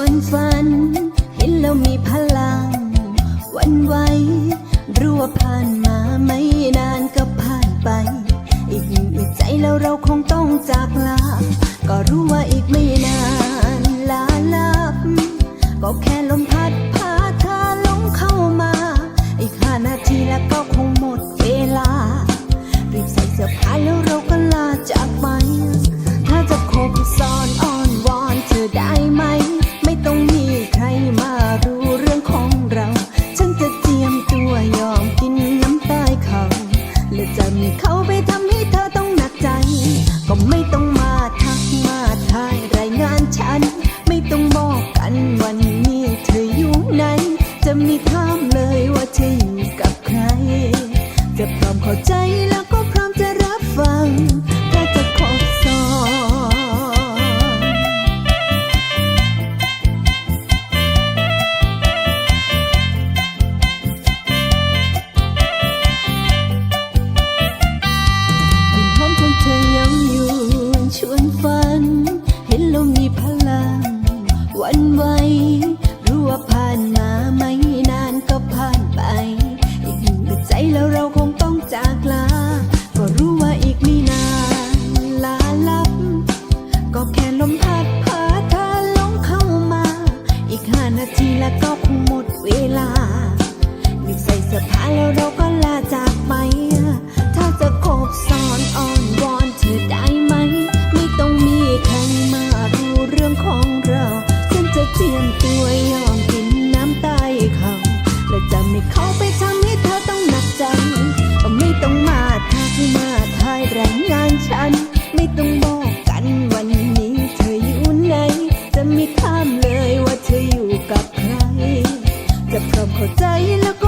วนฝัน เห็นแล้วมีพลัง วันไหวรู้วผ่านมาไม่นานก็ผ่านไป อีกหนึ่งอีกใจแล้วเราคงต้องจากลา เขาไปทำให้เธอต้องหนักใจไม่ต้องมาทากมาทายแรงงานฉัน ไม่ต้องบอกกันวันนี้เธออยู่ไหน จะไม่ข้ามเลยว่าเธออยู่กับใคร จะพร้อมเข้าใจแล้ว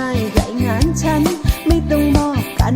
ให้รายงานฉัน ไม่ต้องบอกกัน